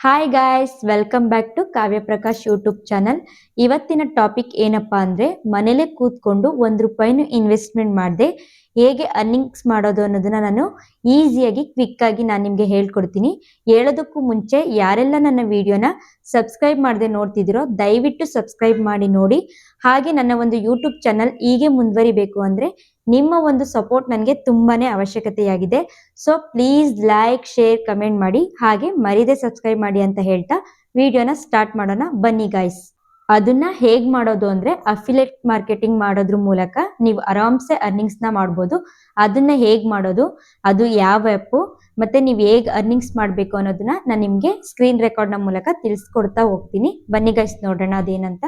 Hi guys welcome back to Kavya Prakash YouTube channel ಇವತ್ತಿನ topic ಏನಪ್ಪಾ ಅಂದ್ರೆ ಮನೇಲೆ ಕೂತ್ಕೊಂಡು ಒಂದು ರೂಪಾಯಿನೂ ಇನ್ವೆಸ್ಟ್ಮೆಂಟ್ ಮಾಡಿದೆ, ಹೇಗೆ ಅರ್ನಿಂಗ್ಸ್ ಮಾಡೋದು ಅನ್ನೋದನ್ನ ನಾನು ಈಸಿಯಾಗಿ ಕ್ವಿಕ್ ಆಗಿ ನಾನು ನಿಮಗೆ ಹೇಳ್ಕೊಡ್ತೀನಿ. ಹೇಳೋದಕ್ಕೂ ಮುಂಚೆ ಯಾರೆಲ್ಲ ನನ್ನ ವಿಡಿಯೋನ ಸಬ್ಸ್ಕ್ರೈಬ್ ಮಾಡದೆ ನೋಡ್ತಿದ್ದೀರೋ, ದಯವಿಟ್ಟು ಸಬ್ಸ್ಕ್ರೈಬ್ ಮಾಡಿ ನೋಡಿ. ಹಾಗೆ ನನ್ನ ಒಂದು ಯೂಟ್ಯೂಬ್ ಚಾನಲ್ ಹೀಗೆ ಮುಂದುವರಿಬೇಕು ಅಂದ್ರೆ ನಿಮ್ಮ ಒಂದು ಸಪೋರ್ಟ್ ನನಗೆ ತುಂಬಾನೇ ಅವಶ್ಯಕತೆಯಾಗಿದೆ. So please like share comment ಮಾಡಿ. ಹಾಗೆ ಮರಿದೆ ಸಬ್ಸ್ಕ್ರೈಬ್ ಮಾಡಿ ಅಂತ ಹೇಳ್ತಾ ವಿಡಿಯೋನ ಸ್ಟಾರ್ಟ್ ಮಾಡೋಣ. ಬನ್ನಿ ಗಾಯ್ಸ್ ಅದನ್ನ ಹೇಗ್ ಮಾಡೋದು ಅಂದ್ರೆ ಅಫಿಲೇಟ್ ಮಾರ್ಕೆಟಿಂಗ್ ಮಾಡೋದ್ರ ಮೂಲಕ ನೀವು ಆರಾಮ್ಸೆ ಅರ್ನಿಂಗ್ಸ್ನ ಮಾಡ್ಬೋದು. ಅದನ್ನ ಹೇಗ್ ಮಾಡೋದು? ಅದು ಯಾವ ಆ್ಯಪು ಮತ್ತೆ ನೀವು ಹೇಗ್ ಅರ್ನಿಂಗ್ಸ್ ಮಾಡಬೇಕು ಅನ್ನೋದನ್ನ ನಾನು ನಿಮಗೆ ಸ್ಕ್ರೀನ್ ರೆಕಾರ್ಡ್ನ ಮೂಲಕ ತಿಳಿಸ್ಕೊಡ್ತಾ ಹೋಗ್ತೀನಿ. ಬನ್ನಿ ಗೈಸ್ ನೋಡೋಣ ಅದೇನಂತ.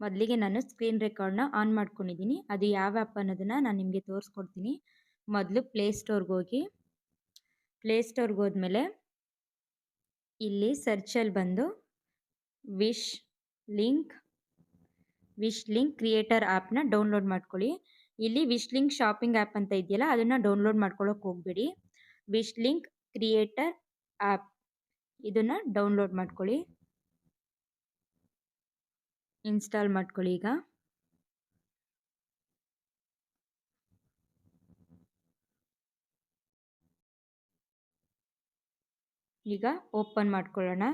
ಮೊದಲಿಗೆ ನಾನು ಸ್ಕ್ರೀನ್ ರೆಕಾರ್ಡ್ನ ಆನ್ ಮಾಡ್ಕೊಂಡಿದ್ದೀನಿ ಅದು ಯಾವ ಆ್ಯಪ್ ಅನ್ನೋದನ್ನು ನಾನು ನಿಮಗೆ ತೋರಿಸ್ಕೊಡ್ತೀನಿ. ಮೊದಲು ಪ್ಲೇಸ್ಟೋರ್ಗೆ ಹೋಗಿ ಪ್ಲೇಸ್ಟೋರ್ಗೆ ಹೋದ್ಮೇಲೆ ಇಲ್ಲಿ ಸರ್ಚಲ್ಲಿ ಬಂದು wish link wish link creator ಆ್ಯಪ್ನ ಡೌನ್ಲೋಡ್ ಮಾಡ್ಕೊಳ್ಳಿ. ಇಲ್ಲಿ ವಿಶ್ ಲಿಂಕ್ ಶಾಪಿಂಗ್ ಆ್ಯಪ್ ಅಂತ ಇದೆಯಲ್ಲ, ಅದನ್ನು ಡೌನ್ಲೋಡ್ ಮಾಡ್ಕೊಳ್ಳೋಕೆ ಹೋಗ್ಬೇಡಿ. ವಿಶ್ ಲಿಂಕ್ ಕ್ರಿಯೇಟರ್ ಆ್ಯಪ್ ಇದನ್ನು ಡೌನ್ಲೋಡ್ ಮಾಡ್ಕೊಳ್ಳಿ. ಇನ್ಸ್ಟಾಲ್ ಮಾಡ್ಕೊಳ್ಳಿ ಈಗ. ಈಗ ಓಪನ್ ಮಾಡ್ಕೊಳ್ಳೋಣ.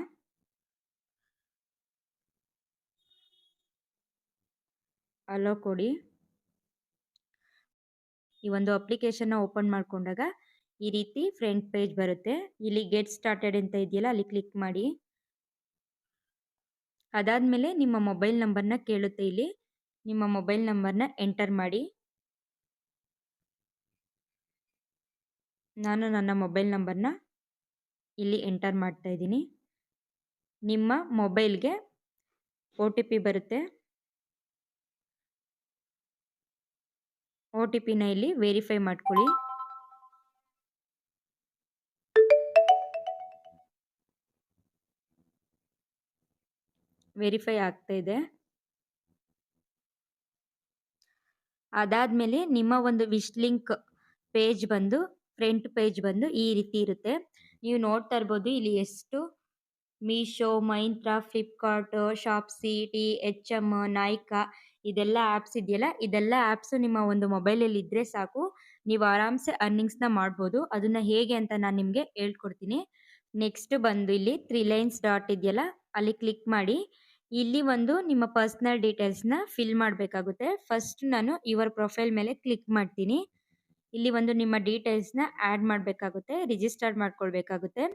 ಅಲೋ ಕೊಡಿ. ಈ ಒಂದು ಅಪ್ಲಿಕೇಶನ್ನ ಓಪನ್ ಮಾಡ್ಕೊಂಡಾಗ ಈ ರೀತಿ ಫ್ರಂಟ್ ಪೇಜ್ ಬರುತ್ತೆ. ಇಲ್ಲಿ ಗೆಟ್ ಸ್ಟಾರ್ಟೆಡ್ ಅಂತ ಇದೆಯಲ್ಲ, ಅಲ್ಲಿ ಕ್ಲಿಕ್ ಮಾಡಿ. ಅದಾದಮೇಲೆ ನಿಮ್ಮ ಮೊಬೈಲ್ ನಂಬರ್ನ ಕೇಳುತ್ತೆ ಇಲ್ಲಿ. ನಿಮ್ಮ ಮೊಬೈಲ್ ನಂಬರ್ನ ಎಂಟರ್ ಮಾಡಿ. ನಾನು ನನ್ನ ಮೊಬೈಲ್ ನಂಬರ್ನ ಇಲ್ಲಿ ಎಂಟರ್ ಮಾಡ್ತಾ ಇದ್ದೀನಿ. ನಿಮ್ಮ ಮೊಬೈಲ್ಗೆ ಒ ಟಿ ಪಿ ಬರುತ್ತೆ. ಒ ಟಿ ಪಿನ ಇಲ್ಲಿ ವೆರಿಫೈ ಮಾಡ್ಕೊಳ್ಳಿ. ವೆರಿಫೈ ಆಗ್ತಾ ಇದೆ. ಅದಾದಮೇಲೆ ನಿಮ್ಮ ಒಂದು ವಿಶ್ ಲಿಂಕ್ ಪೇಜ್ ಬಂದು, ಫ್ರಂಟ್ ಪೇಜ್ ಬಂದು ಈ ರೀತಿ ಇರುತ್ತೆ. ನೀವು ನೋಡ್ತಾ ಇರ್ಬೋದು ಇಲ್ಲಿ ಎಷ್ಟು Meesho, Myntra, Flipkart, Shopsy, T H M Nykaa ಇದೆಲ್ಲ ಆ್ಯಪ್ಸ್ ಇದೆಯಲ್ಲ, ಇದೆಲ್ಲ ಆ್ಯಪ್ಸು ನಿಮ್ಮ ಒಂದು ಮೊಬೈಲಲ್ಲಿ ಇದ್ದರೆ ಸಾಕು. ನೀವು ಆರಾಮ್ಸೆ ಅರ್ನಿಂಗ್ಸ್ನ ಮಾಡ್ಬೋದು. ಅದನ್ನು ಹೇಗೆ ಅಂತ ನಾನು ನಿಮಗೆ ಹೇಳ್ಕೊಡ್ತೀನಿ. ನೆಕ್ಸ್ಟ್ ಬಂದು ಇಲ್ಲಿ ತ್ರೀ ಲೈನ್ಸ್ ಡಾಟ್ ಇದೆಯಲ್ಲ, ಅಲ್ಲಿ ಕ್ಲಿಕ್ ಮಾಡಿ. ಇಲ್ಲಿ ಒಂದು ನಿಮ್ಮ ಪರ್ಸ್ನಲ್ ಡೀಟೇಲ್ಸ್ನ ಫಿಲ್ ಮಾಡಬೇಕಾಗುತ್ತೆ. ಫಸ್ಟ್ ನಾನು ಯುವರ್ ಪ್ರೊಫೈಲ್ ಮೇಲೆ ಕ್ಲಿಕ್ ಮಾಡ್ತೀನಿ. ಇಲ್ಲಿ ಒಂದು ನಿಮ್ಮ ಡೀಟೇಲ್ಸ್ನ ಆ್ಯಡ್ ಮಾಡಬೇಕಾಗುತ್ತೆ ರಿಜಿಸ್ಟರ್ ಮಾಡ್ಕೊಳ್ಬೇಕಾಗುತ್ತೆ.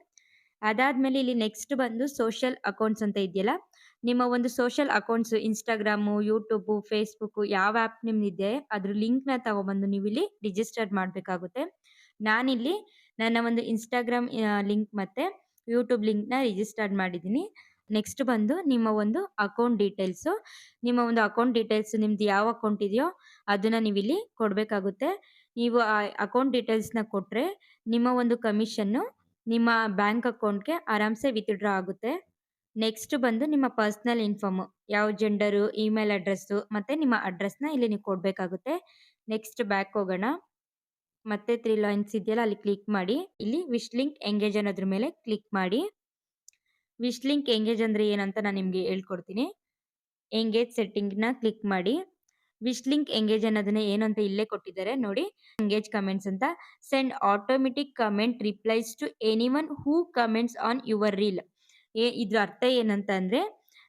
ಅದಾದಮೇಲೆ ಇಲ್ಲಿ ನೆಕ್ಸ್ಟ್ ಬಂದು ಸೋಷಿಯಲ್ ಅಕೌಂಟ್ಸ್ ಅಂತ ಇದೆಯಲ್ಲ, ನಿಮ್ಮ ಒಂದು social accounts Instagram YouTube Facebook ಯಾವ ಆ್ಯಪ್ ನಿಮ್ಮದಿದೆ ಅದ್ರ ಲಿಂಕ್ನ ತಗೊಬಂದು ನೀವು ಇಲ್ಲಿ ರಿಜಿಸ್ಟರ್ ಮಾಡಬೇಕಾಗುತ್ತೆ. ನಾನಿಲ್ಲಿ ನನ್ನ ಒಂದು ಇನ್ಸ್ಟಾಗ್ರಾಮ್ ಲಿಂಕ್ ಮತ್ತು ಯೂಟ್ಯೂಬ್ ಲಿಂಕ್ನ ರಿಜಿಸ್ಟರ್ ಮಾಡಿದ್ದೀನಿ. ನೆಕ್ಸ್ಟ್ ಬಂದು ನಿಮ್ಮ ಒಂದು ಅಕೌಂಟ್ ಡೀಟೇಲ್ಸು ನಿಮ್ಮ ಒಂದು ಅಕೌಂಟ್ ಡೀಟೇಲ್ಸ್ ನಿಮ್ದು ಯಾವ ಅಕೌಂಟ್ ಇದೆಯೋ ಅದನ್ನು ನೀವು ಇಲ್ಲಿ ಕೊಡಬೇಕಾಗುತ್ತೆ. ನೀವು ಆ ಅಕೌಂಟ್ ಡೀಟೇಲ್ಸ್ನ ಕೊಟ್ಟರೆ ನಿಮ್ಮ ಒಂದು ಕಮಿಷನ್ನು ನಿಮ್ಮ ಬ್ಯಾಂಕ್ ಅಕೌಂಟ್ಗೆ ಆರಾಮ್ಸೆ ವಿತ್ಡ್ರಾ ಆಗುತ್ತೆ. ನೆಕ್ಸ್ಟ್ ಬಂದು ನಿಮ್ಮ ಪರ್ಸ್ನಲ್ ಇನ್ಫಾರ್ಮು ಯಾವ ಜೆಂಡರು ಇಮೇಲ್ ಅಡ್ರೆಸ್ಸು ಮತ್ತು ನಿಮ್ಮ ಅಡ್ರೆಸ್ನ ಇಲ್ಲಿ ನೀವು ಕೊಡಬೇಕಾಗುತ್ತೆ. ನೆಕ್ಸ್ಟ್ ಬ್ಯಾಕ್ ಹೋಗೋಣ. ಮತ್ತೆ ತ್ರೀ ಲೈನ್ಸ್ ಇದೆಯಲ್ಲ ಅಲ್ಲಿ ಕ್ಲಿಕ್ ಮಾಡಿ, ಇಲ್ಲಿ ವಿಶ್ ಲಿಂಕ್ ಎಂಗೇಜ್ ಅನ್ನೋದ್ರ ಮೇಲೆ ಕ್ಲಿಕ್ ಮಾಡಿ. ವಿಶ್ ಲಿಂಕ್ ಎಂಗೇಜ್ ಅಂದ್ರೆ ಏನಂತ ನಾನು ನಿಮಗೆ ಹೇಳ್ಕೊಡ್ತೀನಿ. ಎಂಗೇಜ್ ಸೆಟ್ಟಿಂಗ್ನ ಕ್ಲಿಕ್ ಮಾಡಿ. ವಿಶ್ ಲಿಂಕ್ ಎಂಗೇಜ್ ಅನ್ನೋದನ್ನ ಏನು ಅಂತ ಇಲ್ಲೇ ಕೊಟ್ಟಿದ್ದಾರೆ, ನೋಡಿ. ಎಂಗೇಜ್ ಕಮೆಂಟ್ಸ್ ಅಂತ. Send automatic comment replies to anyone who comments on your reel. ಏ ಇದ್ರ ಅರ್ಥ ಏನಂತ ಅಂದ್ರೆ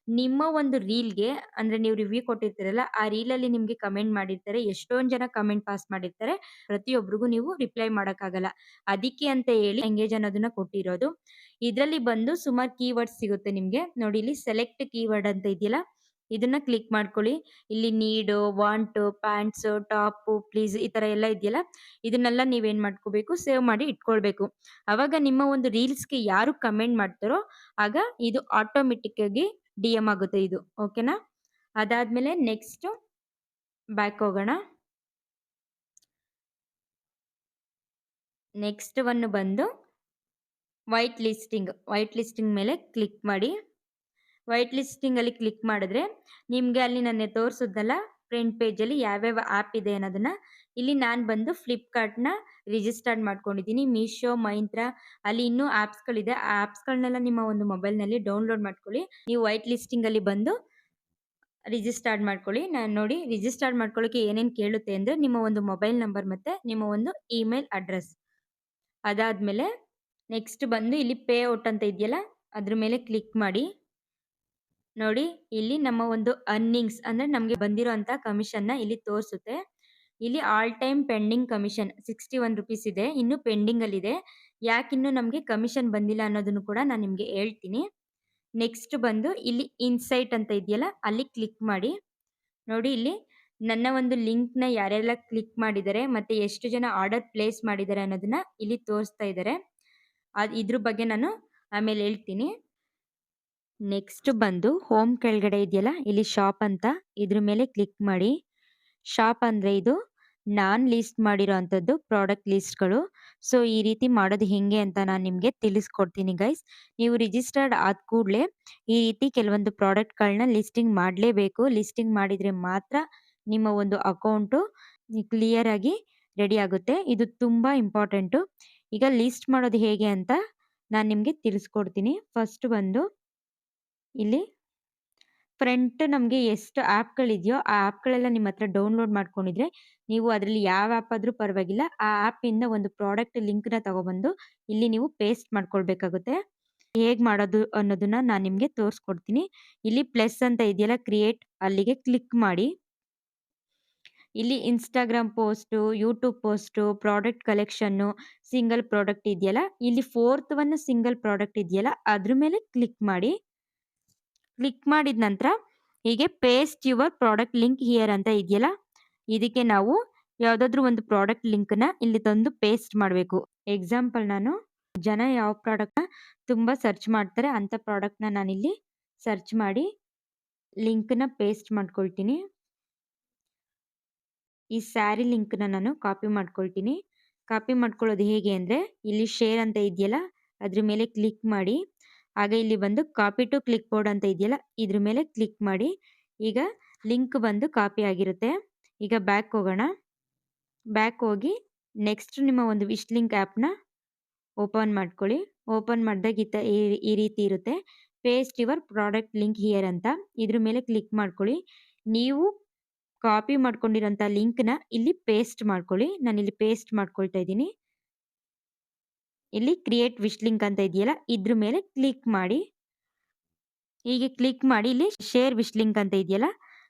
ನಿಮ್ಮ ಒಂದು ರೀಲ್ಗೆ ಅಂದ್ರೆ ನೀವು ರಿವ್ಯೂ ಕೊಟ್ಟಿರ್ತೀರಲ್ಲ, ಆ ರೀಲಲ್ಲಿ ನಿಮ್ಗೆ ಕಮೆಂಟ್ ಮಾಡಿರ್ತಾರೆ, ಎಷ್ಟೊಂದ್ ಜನ ಕಮೆಂಟ್ ಪಾಸ್ ಮಾಡಿರ್ತಾರೆ ಪ್ರತಿಯೊಬ್ಬರಿಗೂ ನೀವು ರಿಪ್ಲೈ ಮಾಡೋಕ್ಕಾಗಲ್ಲ. ಅದಕ್ಕೆ ಅಂತ ಹೇಳಿ ಎಂಗೇಜ್ ಅನ್ನೋದನ್ನ ಕೊಟ್ಟಿರೋದು. ಇದರಲ್ಲಿ ಬಂದು ಸುಮಾರು ಕೀವರ್ಡ್ಸ್ ಸಿಗುತ್ತೆ ನಿಮ್ಗೆ. ನೋಡಿ, ಇಲ್ಲಿ ಸೆಲೆಕ್ಟ್ ಕೀವರ್ಡ್ ಅಂತ ಇದೆಯಲ್ಲ, ಇದನ್ನ ಕ್ಲಿಕ್ ಮಾಡ್ಕೊಳ್ಳಿ. ಇಲ್ಲಿ ನೀಡು ವಾಂಟು ಪ್ಯಾಂಟ್ಸ್ ಟಾಪ್ ಪ್ಲೀಸ್ ಈ ತರ ಎಲ್ಲ ಇದೆಯಲ್ಲ, ಇದನ್ನೆಲ್ಲ ನೀವೇನ್ ಮಾಡ್ಕೋಬೇಕು? ಸೇವ್ ಮಾಡಿ ಇಟ್ಕೊಳ್ಬೇಕು. ಅವಾಗ ನಿಮ್ಮ ಒಂದು ರೀಲ್ಸ್ಗೆ ಯಾರು ಕಮೆಂಟ್ ಮಾಡ್ತಾರೋ, ಆಗ ಇದು ಆಟೋಮೆಟಿಕ್ ಆಗಿ ಡಿ ಎಂ ಆಗುತ್ತೆ ಇದು ಓಕೆನಾ ಅದಾದ್ಮೇಲೆ ನೆಕ್ಸ್ಟ್ ಬ್ಯಾಕ್ ಹೋಗೋಣ. ನೆಕ್ಸ್ಟ್ ಒನ್ ಬಂದು ವೈಟ್ ಲಿಸ್ಟಿಂಗ್ ವೈಟ್ ಲಿಸ್ಟಿಂಗ್ ಮೇಲೆ ಕ್ಲಿಕ್ ಮಾಡಿ. ವೈಟ್ ಲಿಸ್ಟಿಂಗಲ್ಲಿ ಕ್ಲಿಕ್ ಮಾಡಿದ್ರೆ ನಿಮಗೆ ಅಲ್ಲಿ ನನ್ನ ತೋರಿಸಿದ್ನಲ್ಲ ಫ್ರಂಟ್ ಪೇಜಲ್ಲಿ ಯಾವ್ಯಾವ ಆ್ಯಪ್ ಇದೆ ಅನ್ನೋದನ್ನ ಇಲ್ಲಿ ನಾನು ಬಂದು ಫ್ಲಿಪ್ಕಾರ್ಟ್‌ನ ರಿಜಿಸ್ಟರ್ಡ್ ಮಾಡ್ಕೊಂಡಿದ್ದೀನಿ. ಮೀಶೋ, ಮೈಂತ್ರ ಅಲ್ಲಿ ಇನ್ನೂ ಆ್ಯಪ್ಸ್‌ಗಳಿದೆ. ಆ ಆ್ಯಪ್ಸ್‌ಗಳನ್ನೆಲ್ಲ ನಿಮ್ಮ ಒಂದು ಮೊಬೈಲ್‌ನಲ್ಲಿ ಡೌನ್ಲೋಡ್ ಮಾಡ್ಕೊಳ್ಳಿ. ನೀವು ವೈಟ್ ಲಿಸ್ಟಿಂಗಲ್ಲಿ ಬಂದು ರಿಜಿಸ್ಟರ್ಡ್ ಮಾಡ್ಕೊಳ್ಳಿ. ನಾನು ನೋಡಿ ರಿಜಿಸ್ಟರ್ಡ್ ಮಾಡ್ಕೊಳ್ಳೋಕೆ ಏನೇನು ಕೇಳುತ್ತೆ ಅಂದರೆ ನಿಮ್ಮ ಒಂದು ಮೊಬೈಲ್ ನಂಬರ್ ಮತ್ತೆ ನಿಮ್ಮ ಒಂದು ಇಮೇಲ್ ಅಡ್ರೆಸ್. ಅದಾದ್ಮೇಲೆ ನೆಕ್ಸ್ಟ್ ಬಂದು ಇಲ್ಲಿ ಪೇ ಔಟ್ ಅಂತ ಇದೆಯಲ್ಲ ಅದ್ರ ಮೇಲೆ ಕ್ಲಿಕ್ ಮಾಡಿ. ನೋಡಿ, ಇಲ್ಲಿ ನಮ್ಮ ಒಂದು ಅರ್ನಿಂಗ್ಸ್ ಅಂದ್ರೆ ನಮಗೆ ಕಮಿಷನ್ನ ಇಲ್ಲಿ ತೋರಿಸುತ್ತೆ. ಇಲ್ಲಿ all time pending commission sixty one rupees ಇದೆ. ಇನ್ನು ಪೆಂಡಿಂಗ್ ಅಲ್ಲಿ ಇದೆ ಯಾಕಿನ್ನು ನಮಗೆ ಕಮಿಷನ್ ಬಂದಿಲ್ಲ ಅನ್ನೋದನ್ನು ಕೂಡ ನಾನು ನಿಮಗೆ ಹೇಳ್ತೀನಿ. ನೆಕ್ಸ್ಟ್ ಬಂದು ಇಲ್ಲಿ ಇನ್ಸೈಟ್ ಅಂತ ಇದೆಯಲ್ಲ, ಅಲ್ಲಿ ಕ್ಲಿಕ್ ಮಾಡಿ. ನೋಡಿ ಇಲ್ಲಿ ನನ್ನ ಒಂದು ಲಿಂಕ್ನ ಯಾರೆಲ್ಲ ಕ್ಲಿಕ್ ಮಾಡಿದ್ದಾರೆ, ಮತ್ತೆ ಎಷ್ಟು ಜನ ಆರ್ಡರ್ ಪ್ಲೇಸ್ ಮಾಡಿದ್ದಾರೆ ಅನ್ನೋದನ್ನ ಇಲ್ಲಿ ತೋರಿಸ್ತಾ ಇದ್ದಾರೆ. ಅದ್ ಇದ್ರ ಬಗ್ಗೆ ನಾನು ಆಮೇಲೆ ಹೇಳ್ತೀನಿ. ನೆಕ್ಸ್ಟ್ ಬಂದು ಹೋಮ್ ಕೆಳಗಡೆ ಇದೆಯಲ್ಲ, ಇಲ್ಲಿ ಶಾಪ್ ಅಂತ, ಇದ್ರ ಮೇಲೆ ಕ್ಲಿಕ್ ಮಾಡಿ. ಶಾಪ್ ಅಂದ್ರೆ ಇದು, ನಾನ್ ಲಿಸ್ಟ್ ಮಾಡಿರೋಂಥದ್ದು ಪ್ರಾಡಕ್ಟ್ ಲಿಸ್ಟ್‌ಗಳು. ಸೊ, ಈ ರೀತಿ ಮಾಡೋದು ಹೆಂಗೆ ಅಂತ ನಾನು ನಿಮಗೆ ತಿಳಿಸ್ಕೊಡ್ತೀನಿ ಗೈಸ್. ನೀವು ರಿಜಿಸ್ಟರ್ಡ್ ಆದ ಕೂಡಲೇ ಈ ರೀತಿ ಕೆಲವೊಂದು ಪ್ರಾಡಕ್ಟ್‌ಗಳನ್ನ ಲಿಸ್ಟಿಂಗ್ ಮಾಡಲೇಬೇಕು. ಲಿಸ್ಟಿಂಗ್ ಮಾಡಿದ್ರೆ ಮಾತ್ರ ನಿಮ್ಮ ಒಂದು ಅಕೌಂಟು ಕ್ಲಿಯರ್ ಆಗಿ ರೆಡಿ ಆಗುತ್ತೆ. ಇದು ತುಂಬಾ ಇಂಪಾರ್ಟೆಂಟು. ಈಗ ಲಿಸ್ಟ್ ಮಾಡೋದು ಹೇಗೆ ಅಂತ ನಾನು ನಿಮಗೆ ತಿಳಿಸ್ಕೊಡ್ತೀನಿ. ಫಸ್ಟ್ ಬಂದು ಇಲ್ಲಿ ಫ್ರಂಟ್ ನಮಗೆ ಎಷ್ಟು ಆ್ಯಪ್‌ಗಳಿದೆಯೋ ಆ ಆ್ಯಪ್‌ಗಳೆಲ್ಲ ನಿಮ್ಮ ಹತ್ರ ಡೌನ್ಲೋಡ್ ಮಾಡ್ಕೊಂಡಿದ್ರೆ ನೀವು ಅದರಲ್ಲಿ ಯಾವ ಆ್ಯಪ್ ಆದರೂ ಪರವಾಗಿಲ್ಲ. ಆ ಆ್ಯಪಿಂದ ಒಂದು ಪ್ರಾಡಕ್ಟ್ ಲಿಂಕ್‌ನ ತಗೊಬಂದು ಇಲ್ಲಿ ನೀವು ಪೇಸ್ಟ್ ಮಾಡ್ಕೊಳ್ಬೇಕಾಗುತ್ತೆ. ಹೇಗೆ ಮಾಡೋದು ಅನ್ನೋದನ್ನ ನಾನು ನಿಮಗೆ ತೋರಿಸ್ಕೊಡ್ತೀನಿ. ಇಲ್ಲಿ ಪ್ಲಸ್ ಅಂತ ಇದೆಯಲ್ಲ ಕ್ರಿಯೇಟ್ ಅಲ್ಲಿಗೆ ಕ್ಲಿಕ್ ಮಾಡಿ. ಇಲ್ಲಿ Instagram post, YouTube post, product collection, single product ಇದೆಯಲ್ಲ ಇಲ್ಲಿ ಫೋರ್ತ್ ಒನ್ ಸಿಂಗಲ್ ಪ್ರಾಡಕ್ಟ್ ಇದೆಯಲ್ಲ ಅದ್ರ ಮೇಲೆ ಕ್ಲಿಕ್ ಮಾಡಿ. ಕ್ಲಿಕ್ ಮಾಡಿದ ನಂತರ, ಹೀಗೆ paste your product link here ಅಂತ ಇದೆಯಲ್ಲ ಇದಕ್ಕೆ ನಾವು ಯಾವುದಾದ್ರೂ ಒಂದು ಪ್ರಾಡಕ್ಟ್ ಲಿಂಕ್‌ನ ಇಲ್ಲಿ ತಂದು ಪೇಸ್ಟ್ ಮಾಡಬೇಕು. ಎಕ್ಸಾಂಪಲ್ ನಾನು, ಜನ ಯಾವ ಪ್ರಾಡಕ್ಟ್‌ನ ತುಂಬ ಸರ್ಚ್ ಮಾಡ್ತಾರೆ ಅಂತ ಪ್ರಾಡಕ್ಟ್‌ನ ನಾನಿಲ್ಲಿ ಸರ್ಚ್ ಮಾಡಿ ಲಿಂಕ್‌ನ ಪೇಸ್ಟ್ ಮಾಡ್ಕೊಳ್ತೀನಿ. ಈ ಸ್ಯಾರಿ ಲಿಂಕ್‌ನ ನಾನು ಕಾಪಿ ಮಾಡ್ಕೊಳ್ತೀನಿ. ಕಾಪಿ ಮಾಡ್ಕೊಳ್ಳೋದು ಹೇಗೆ ಅಂದರೆ, ಇಲ್ಲಿ ಶೇರ್ ಅಂತ ಇದೆಯಲ್ಲ, ಅದ್ರ ಮೇಲೆ ಕ್ಲಿಕ್ ಮಾಡಿ. ಹಾಗೆ ಇಲ್ಲಿ ಬಂದು ಕಾಪಿ ಟು ಕ್ಲಿಕ್ ಬೋರ್ಡ್ ಅಂತ ಇದೆಯಲ್ಲ, ಇದ್ರ ಮೇಲೆ ಕ್ಲಿಕ್ ಮಾಡಿ. ಈಗ ಲಿಂಕ್ ಬಂದು ಕಾಪಿ ಆಗಿರುತ್ತೆ. ಈಗ ಬ್ಯಾಕ್ ಹೋಗೋಣ. ಬ್ಯಾಕ್ ಹೋಗಿ ನೆಕ್ಸ್ಟ್ ನಿಮ್ಮ ಒಂದು ವಿಶ್ ಲಿಂಕ್ ಆ್ಯಪ್‌ನ ಓಪನ್ ಮಾಡ್ಕೊಳ್ಳಿ. ಓಪನ್ ಮಾಡಿದಾಗ ಈ ಈ ರೀತಿ ಇರುತ್ತೆ. Paste your product link here ಅಂತ ಇದ್ರ ಮೇಲೆ ಕ್ಲಿಕ್ ಮಾಡ್ಕೊಳ್ಳಿ. ನೀವು ಕಾಪಿ ಮಾಡ್ಕೊಂಡಿರೋಂಥ ಲಿಂಕ್‌ನ ಇಲ್ಲಿ ಪೇಸ್ಟ್ ಮಾಡ್ಕೊಳ್ಳಿ. ನಾನು ಇಲ್ಲಿ ಪೇಸ್ಟ್ ಮಾಡ್ಕೊಳ್ತಾ ಇದ್ದೀನಿ. ಇಲ್ಲಿ ಕ್ರಿಯೇಟ್ ವಿಶ್ ಲಿಂಕ್ ಅಂತ ಇದೆಯಲ್ಲ, ಇದ್ರ ಮೇಲೆ ಕ್ಲಿಕ್ ಮಾಡಿ. ಹೀಗೆ ಕ್ಲಿಕ್ ಮಾಡಿ ಇಲ್ಲಿ ಶೇರ್ ವಿಶ್ ಲಿಂಕ್ ಅಂತ ಇದೆಯಲ್ಲ,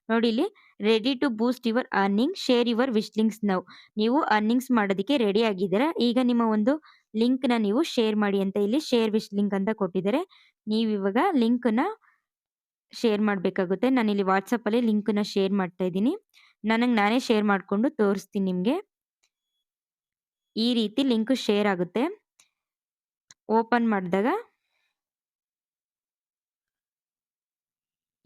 ನೋಡಿ ಇಲ್ಲಿ ready to boost your earning share your wish links now. ನೀವು ಅರ್ನಿಂಗ್ಸ್ ಮಾಡೋದಕ್ಕೆ ರೆಡಿ ಆಗಿದ್ದೀರಾ. ಈಗ ನಿಮ್ಮ ಒಂದು ಲಿಂಕ್‌ನ ನೀವು ಶೇರ್ ಮಾಡಿ ಅಂತ ಇಲ್ಲಿ ಶೇರ್ ವಿಶ್ ಲಿಂಕ್ ಅಂತ ಕೊಟ್ಟಿದ್ದಾರೆ. ನೀವು ಇವಾಗ ಲಿಂಕ್‌ನ ಶೇರ್ ಮಾಡಬೇಕಾಗುತ್ತೆ. ನಾನಿಲ್ಲಿ ವಾಟ್ಸಪ್ಪಲ್ಲಿ ಲಿಂಕ್‌ನ ಶೇರ್ ಮಾಡ್ತಾ ಇದ್ದೀನಿ. ನನಗೆ ನಾನೇ ಶೇರ್ ಮಾಡ್ಕೊಂಡು ತೋರಿಸ್ತೀನಿ ನಿಮಗೆ. ಈ ರೀತಿ ಲಿಂಕ್ ಶೇರ್ ಆಗುತ್ತೆ. ಓಪನ್ ಮಾಡಿದಾಗ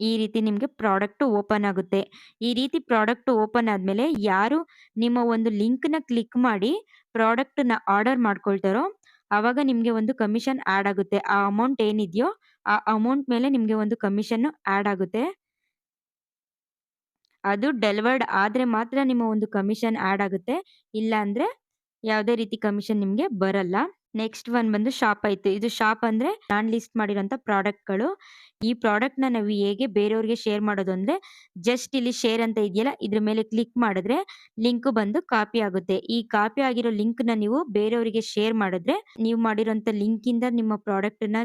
ಈ ರೀತಿ ನಿಮಗೆ ಪ್ರಾಡಕ್ಟ್ ಓಪನ್ ಆಗುತ್ತೆ. ಈ ರೀತಿ ಪ್ರಾಡಕ್ಟ್ ಓಪನ್ ಆದಮೇಲೆ ಯಾರು ನಿಮ್ಮ ಒಂದು ಲಿಂಕ್‌ನ ಕ್ಲಿಕ್ ಮಾಡಿ ಪ್ರಾಡಕ್ಟ್‌ನ ಆರ್ಡರ್ ಮಾಡ್ಕೊಳ್ತಾರೋ ಆವಾಗ ನಿಮಗೆ ಒಂದು ಕಮಿಷನ್ ಆಡ್ ಆಗುತ್ತೆ. ಆ ಅಮೌಂಟ್ ಏನಿದೆಯೋ ಆ ಅಮೌಂಟ್ ಮೇಲೆ ನಿಮಗೆ ಒಂದು ಕಮಿಷನ್ ಆಡ್ ಆಗುತ್ತೆ. ಅದು ಡೆಲಿವರ್ಡ್ ಆದ್ರೆ ಮಾತ್ರ ನಿಮ್ಮ ಒಂದು ಕಮಿಷನ್ ಆಡ್ ಆಗುತ್ತೆ. ಇಲ್ಲ ಅಂದ್ರೆ ಯಾವುದೇ ರೀತಿ ಕಮಿಷನ್ ನಿಮಗೆ ಬರಲ್ಲ. ನೆಕ್ಸ್ಟ್ ಒನ್ ಬಂದು ಶಾಪ್ ಆಯ್ತು. ಇದು ಶಾಪ್ ಅಂದ್ರೆ ನಾನ್ ಲಿಸ್ಟ್ ಪ್ರಾಡಕ್ಟ್ಗಳು ಈ ಪ್ರಾಡಕ್ಟ್ನ ನಾವು ಹೇಗೆ ಬೇರೆಯವ್ರಿಗೆ ಶೇರ್ ಮಾಡೋದು ಅಂದ್ರೆ ಜಸ್ಟ್ ಇಲ್ಲಿ ಶೇರ್ ಅಂತ ಇದೆಯಲ್ಲ, ಇದ್ರ ಮೇಲೆ ಕ್ಲಿಕ್ ಮಾಡಿದ್ರೆ ಲಿಂಕ್ ಬಂದು ಕಾಪಿ ಆಗುತ್ತೆ. ಈ ಕಾಪಿ ಆಗಿರೋ ಲಿಂಕ್ನ ನೀವು ಬೇರೆಯವರಿಗೆ ಶೇರ್ ಮಾಡಿದ್ರೆ ನೀವು ಮಾಡಿರೋಂತ ಲಿಂಕ್ ಇಂದ ನಿಮ್ಮ ಪ್ರಾಡಕ್ಟ್ನ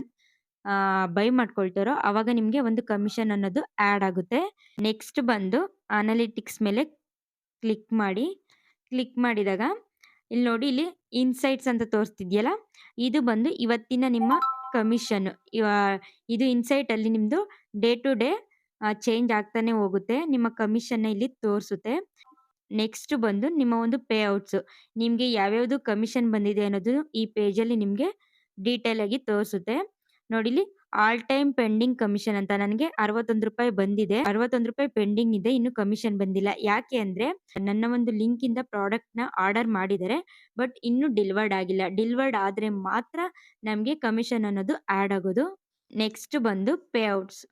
ಬೈ ಮಾಡ್ಕೊಳ್ತಾರೋ ಅವಾಗ ನಿಮಗೆ ಒಂದು ಕಮಿಷನ್ ಅನ್ನೋದು ಆಡ್ ಆಗುತ್ತೆ. ನೆಕ್ಸ್ಟ್ ಬಂದು ಅನಾಲಿಟಿಕ್ಸ್ ಮೇಲೆ ಕ್ಲಿಕ್ ಮಾಡಿ. ಕ್ಲಿಕ್ ಮಾಡಿದಾಗ ಇಲ್ಲಿ ನೋಡಿ ಇಲ್ಲಿ ಇನ್ಸೈಟ್ಸ್ ಅಂತ ತೋರಿಸ್ತಿದ್ಯಲ್ಲ ಇದು ಬಂದು ಇವತ್ತಿನ ನಿಮ್ಮ ಕಮಿಷನ್. ಇದು ಇನ್ಸೈಟ್ ಅಲ್ಲಿ ನಿಮ್ದು ಡೇ ಟು ಡೇ ಚೇಂಜ್ ಆಗ್ತಾನೆ ಹೋಗುತ್ತೆ. ನಿಮ್ಮ ಕಮಿಷನ್ ಇಲ್ಲಿ ತೋರಿಸುತ್ತೆ. ನೆಕ್ಸ್ಟ್ ಬಂದು ನಿಮ್ಮ ಒಂದು ಪೇ ಔಟ್ಸ್. ನಿಮ್ಗೆ ಯಾವ್ಯಾವ್ದು ಕಮಿಷನ್ ಬಂದಿದೆ ಅನ್ನೋದು ಈ ಪೇಜಲ್ಲಿ ನಿಮ್ಗೆ ಡೀಟೇಲ್ ಆಗಿ ತೋರಿಸುತ್ತೆ. ನೋಡಿ ಇಲ್ಲಿ ಆಲ್ ಟೈಮ್ ಪೆಂಡಿಂಗ್ ಕಮಿಷನ್ ಅಂತ ನನಗೆ ₹61 ಬಂದಿದೆ. ₹61 ಪೆಂಡಿಂಗ್ ಇದೆ. ಇನ್ನು ಕಮಿಷನ್ ಬಂದಿಲ್ಲ. ಯಾಕೆ ಅಂದ್ರೆ ನನ್ನ ಒಂದು ಲಿಂಕಿಂದ ಪ್ರಾಡಕ್ಟ್‌ನ ಆರ್ಡರ್ ಮಾಡಿದ್ದಾರೆ. ಬಟ್ ಇನ್ನೂ ಡಿಲ್ವರ್ಡ್ ಆಗಿಲ್ಲ. ಡಿಲ್ವರ್ಡ್ ಆದ್ರೆ ಮಾತ್ರ ನಮಗೆ ಕಮಿಷನ್ ಅನ್ನೋದು ಆಡ್ ಆಗೋದು. ನೆಕ್ಸ್ಟ್ ಬಂದು ಪೇ ಔಟ್ಸ್.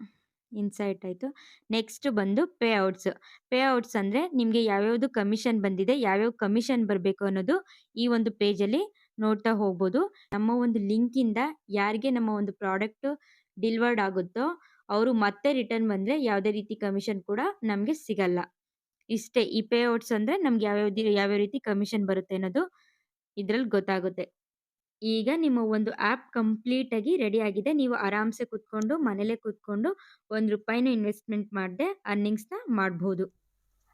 ಇನ್ಸೈಟ್ ಆಯಿತು ನೆಕ್ಸ್ಟ್ ಬಂದು ಪೇ ಔಟ್ಸ್ ಪೇ ಔಟ್ಸ್ ಅಂದರೆ ನಿಮಗೆ ಯಾವ್ಯಾವುದು ಕಮಿಷನ್ ಬಂದಿದೆ, ಯಾವ್ಯಾವ ಕಮಿಷನ್ ಬರಬೇಕು ಅನ್ನೋದು ಈ ಒಂದು ಪೇಜಲ್ಲಿ ನೋಡ್ತಾ ಹೋಗ್ಬೋದು. ನಮ್ಮ ಒಂದು ಲಿಂಕಿಂದ ಯಾರಿಗೆ ನಮ್ಮ ಒಂದು ಪ್ರಾಡಕ್ಟ್ ಡಿಲ್ವರ್ಡ್ ಆಗುತ್ತೋ ಅವರು ಮತ್ತೆ ರಿಟರ್ನ್ ಬಂದರೆ ಯಾವುದೇ ರೀತಿ ಕಮಿಷನ್ ಕೂಡ ನಮಗೆ ಸಿಗಲ್ಲ. ಇಷ್ಟೇ ಈ ಪೇ ಔಟ್ಸ್ ಅಂದರೆ ನಮ್ಗೆ ಯಾವ್ಯಾವ ಯಾವ್ಯಾವ ರೀತಿ ಕಮಿಷನ್ ಬರುತ್ತೆ ಅನ್ನೋದು ಇದ್ರಲ್ಲಿ ಗೊತ್ತಾಗುತ್ತೆ. ಈಗ ನಿಮ್ಮ ಒಂದು ಆ್ಯಪ್ ಕಂಪ್ಲೀಟಾಗಿ ರೆಡಿ ಆಗಿದೆ. ನೀವು ಆರಾಮ್ಸೆ ಕೂತ್ಕೊಂಡು ಮನೇಲೇ ಕೂತ್ಕೊಂಡು ಒಂದು ರೂಪಾಯಿನ ಇನ್ವೆಸ್ಟ್ಮೆಂಟ್ ಮಾಡದೆ ಅರ್ನಿಂಗ್ಸ್ನ ಮಾಡ್ಬೋದು.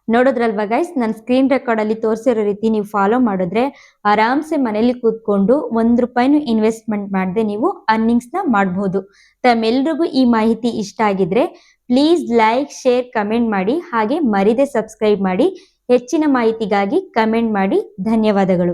ನೋಡೋದ್ರಲ್ವಾ ಗೈಸ್ ನನ್ನ ಸ್ಕ್ರೀನ್ ರೆಕಾರ್ಡ್ ಅಲ್ಲಿ ತೋರಿಸಿರೋ ರೀತಿ ನೀವು ಫಾಲೋ ಮಾಡಿದ್ರೆ ಆರಾಮ್ಸೆ ಮನೇಲಿ ಕೂತ್ಕೊಂಡು ಒಂದ್ ರೂಪಾಯಿನೂ ಇನ್ವೆಸ್ಟ್ಮೆಂಟ್ ಮಾಡದೆ ನೀವು ಅರ್ನಿಂಗ್ಸ್ ಅರ್ನಿಂಗ್ಸ್ನ ಮಾಡಬಹುದು ತಮ್ಮೆಲ್ರಿಗೂ ಈ ಮಾಹಿತಿ ಇಷ್ಟ ಆಗಿದ್ರೆ ಪ್ಲೀಸ್ ಲೈಕ್ ಶೇರ್ ಕಮೆಂಟ್ ಮಾಡಿ, ಹಾಗೆ ಮರಿದೆ ಸಬ್ಸ್ಕ್ರೈಬ್ ಮಾಡಿ. ಹೆಚ್ಚಿನ ಮಾಹಿತಿಗಾಗಿ ಕಮೆಂಟ್ ಮಾಡಿ. ಧನ್ಯವಾದಗಳು.